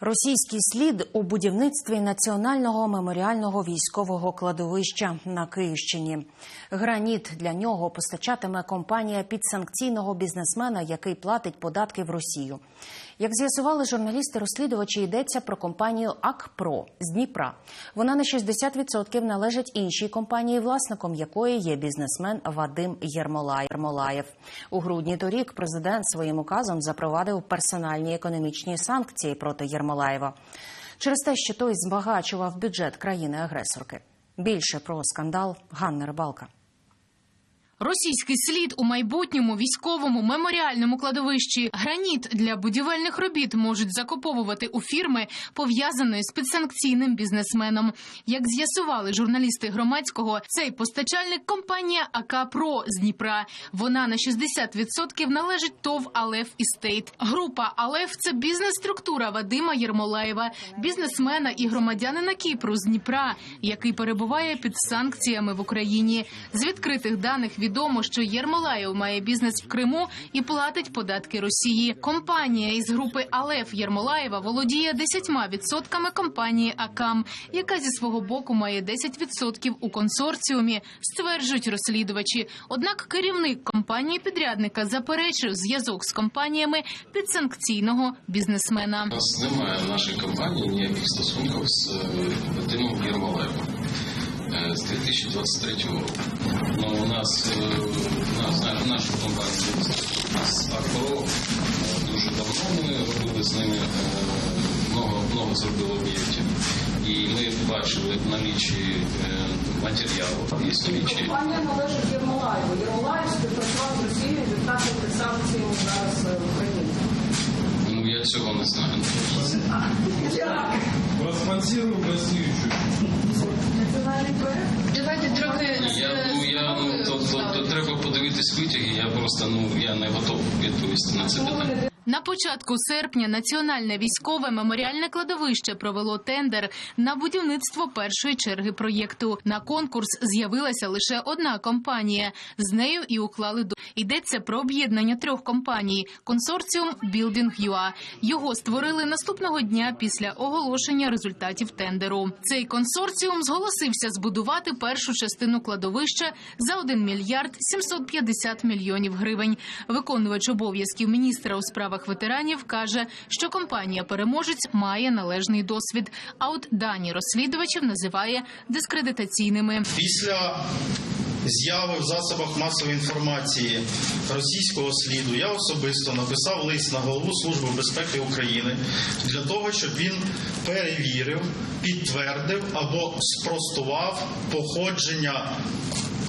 Російський слід у будівництві національного меморіального військового кладовища на Київщині. Граніт для нього постачатиме компанія підсанкційного бізнесмена, який платить податки в Росію. Як з'ясували журналісти-розслідувачі, йдеться про компанію АКПРО з Дніпра. Вона на 60% належить іншій компанії, власником якої є бізнесмен Вадим Єрмолаєв. У грудні торік президент своїм указом запровадив персональні економічні санкції проти Єрмолаєва через те, що той збагачував бюджет країни-агресорки. Більше про скандал Ганна Рибалка. Російський слід у майбутньому військовому меморіальному кладовищі граніт для будівельних робіт можуть закуповувати у фірми, пов'язаної з підсанкційним бізнесменом. Як з'ясували журналісти громадського, цей постачальник компанія АК Про з Дніпра. Вона на 60% належить ТОВ Алеф Істейт. Група Алеф це бізнес-структура Вадима Єрмолаєва, бізнесмена і громадянина Кіпру з Дніпра, який перебуває під санкціями в Україні. З відкритих даних відомо, що Єрмолаєв має бізнес в Криму і платить податки Росії. Компанія із групи Алеф Єрмолаєва володіє 10% компанії Акам, яка зі свого боку має 10% у консорціумі, стверджують розслідувачі. Однак керівник компанії підрядника заперечив зв'язок з компаніями підсанкційного бізнесмена. У нас немає в нашій компанії ніяких стосунків з Вадимом Єрмолаєвим е, з 2023 року. Ну, у нас, е, у нас на- нашу компанію з АКРО е, дуже давно ми робили з ними е, много, много зробили об'єктів. І ми бачили налічі е, матеріалу, є налічі. Компанія належить Єрмолаєву. Єрмолаєв співпрацював з Росією під санкціями зараз е, в Україні. Ну, цього не знаю. Чуть-чуть. Національний проект. Давайте трохи Я, ну, я, ну, то, то, то треба подивитись витяги, я просто, ну, я не готов відповісти на це питання. На початку серпня Національне військове меморіальне кладовище провело тендер на будівництво першої черги проєкту. На конкурс з'явилася лише одна компанія. З нею і уклали до йдеться про об'єднання трьох компаній. Консорціум Building.ua. Його створили наступного дня після оголошення результатів тендеру. Цей консорціум зголосився збудувати першу частину кладовища за 1 мільярд 750 мільйонів гривень. Виконувач обов'язків міністра у справах ветеранів каже, що компанія переможець має належний досвід. А от дані розслідувачів називає дискредитаційними. Після зяви в засобах масової інформації російського сліду я особисто написав лист на голову Служби безпеки України для того, щоб він перевірив, підтвердив або спростував походження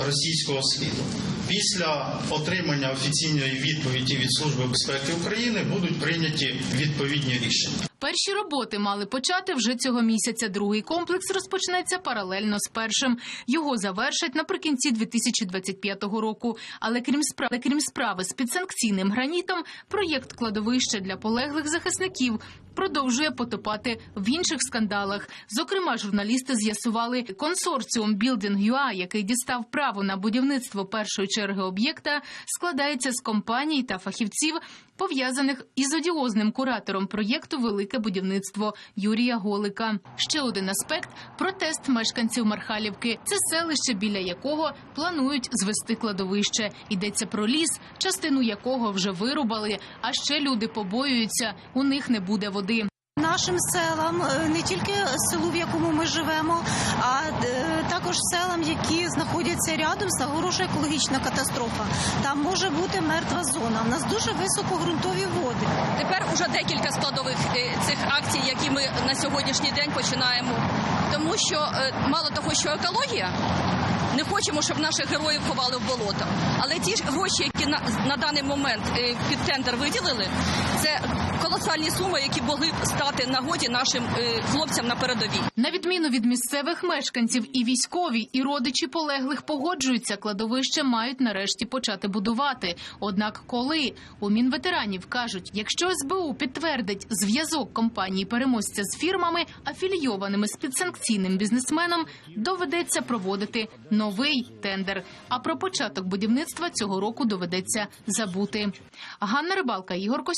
російського сліду. Після отримання офіційної відповіді від Служби безпеки України будуть прийняті відповідні рішення. Перші роботи мали почати вже цього місяця. Другий комплекс розпочнеться паралельно з першим. Його завершать наприкінці 2025 року. Але крім справи, крім справи з підсанкційним гранітом, проєкт кладовища для полеглих захисників продовжує потопати в інших скандалах. Зокрема, журналісти з'ясували консорціум Building.ua, який дістав право на будівництво першої черги об'єкта, складається з компаній та фахівців, пов'язаних із одіозним куратором проєкту Велике будівництво Юрія Голика. Ще один аспект протест мешканців Мархалівки. Це селище, біля якого планують звести кладовище. Йдеться про ліс, частину якого вже вирубали. А ще люди побоюються, у них не буде води. Нашим селам, е, не тільки селу, в якому ми живемо, а е, також селам, які знаходяться рядом, загорожує екологічна катастрофа. Там може бути мертва зона. У нас дуже високогрунтові води. Тепер уже декілька складових е, цих акцій, які ми на сьогоднішній день починаємо. Тому що мало того, що екологія. Не хочемо, щоб наших героїв ховали в болото. Але ті ж гроші, які на, на даний момент під тендер виділили, це колосальні суми, які могли б стати нагоді нашим е, хлопцям на передовій. На відміну від місцевих мешканців, і військові, і родичі полеглих погоджуються, кладовище мають нарешті почати будувати. Однак, коли у мінветеранів кажуть, якщо СБУ підтвердить зв'язок компанії переможця з фірмами, афілійованими з підсанкційним бізнесменом, доведеться проводити новий тендер. А про початок будівництва цього року доведеться забути. Ганна Рибалка, Ігор Костюк.